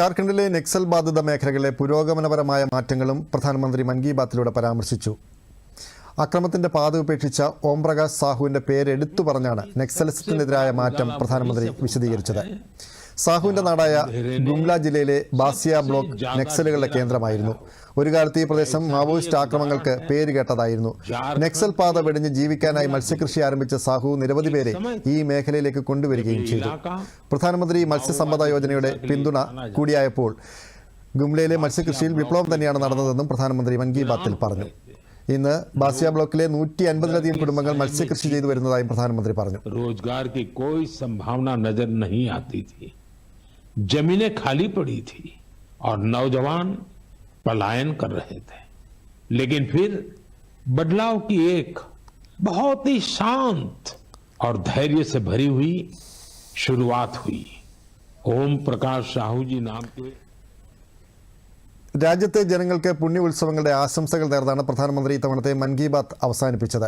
ജാർഖണ്ഡിലെ നക്സൽ ബാധിത മേഖലകളിലെ പുരോഗമനപരമായ മാറ്റങ്ങളും പ്രധാനമന്ത്രി മൻ കി ബാത്തിലൂടെ പരാമർശിച്ചു. അക്രമത്തിന്റെ പാത ഉപേക്ഷിച്ച ഓംപ്രകാശ് സാഹുവിന്റെ പേര് എടുത്തു പറഞ്ഞാണ് നക്സലിസത്തിനെതിരായ മാറ്റം പ്രധാനമന്ത്രി വിശദീകരിച്ചത്. സാഹുവിന്റെ നാടായ ഗുംല ജില്ലയിലെ ബാസിയ ബ്ലോക്ക് നക്സലുകളുടെ കേന്ദ്രമായിരുന്നു. ഒരു കാലത്ത് ഈ പ്രദേശം മാവോയിസ്റ്റ് ആക്രമണങ്ങൾക്ക് പേരുകേട്ടതായിരുന്നു നക്സൽ പാത വെടിഞ്ഞ് ജീവിക്കാനായി മത്സ്യകൃഷി ആരംഭിച്ച സാഹു നിരവധി പേരെ ഈ മേഖലയിലേക്ക് കൊണ്ടുവരികയും ചെയ്തു. പ്രധാനമന്ത്രി മത്സ്യസമ്പദ യോജനയുടെ പിന്തുണ കൂടിയായപ്പോൾ ഗുംലയിലെ മത്സ്യകൃഷിയിൽ വിപ്ലവം തന്നെയാണ് നടന്നതെന്നും പ്രധാനമന്ത്രി മൻ കി ബാത്തിൽ പറഞ്ഞു. ഇന്ന് ബാസിയ ബ്ലോക്കിലെ നൂറ്റി അൻപതിലധികം കുടുംബങ്ങൾ മത്സ്യകൃഷി ചെയ്തു വരുന്നതായും പ്രധാനമന്ത്രി പറഞ്ഞു. जमीनें खाली पड़ी थी और नौजवान पलायन कर रहे थे लेकिन फिर बदलाव की एक बहुत ही शांत और धैर्य से भरी हुई शुरुआत हुई ओम प्रकाश साहू जी नाम के രാജ്യത്തെ ജനങ്ങൾക്ക് പുണ്യ ഉത്സവങ്ങളുടെ ആശംസകൾ നേർന്നാണ് പ്രധാനമന്ത്രി ഇത്തവണത്തെ മൻ കി ബാത്ത് അവസാനിപ്പിച്ചത്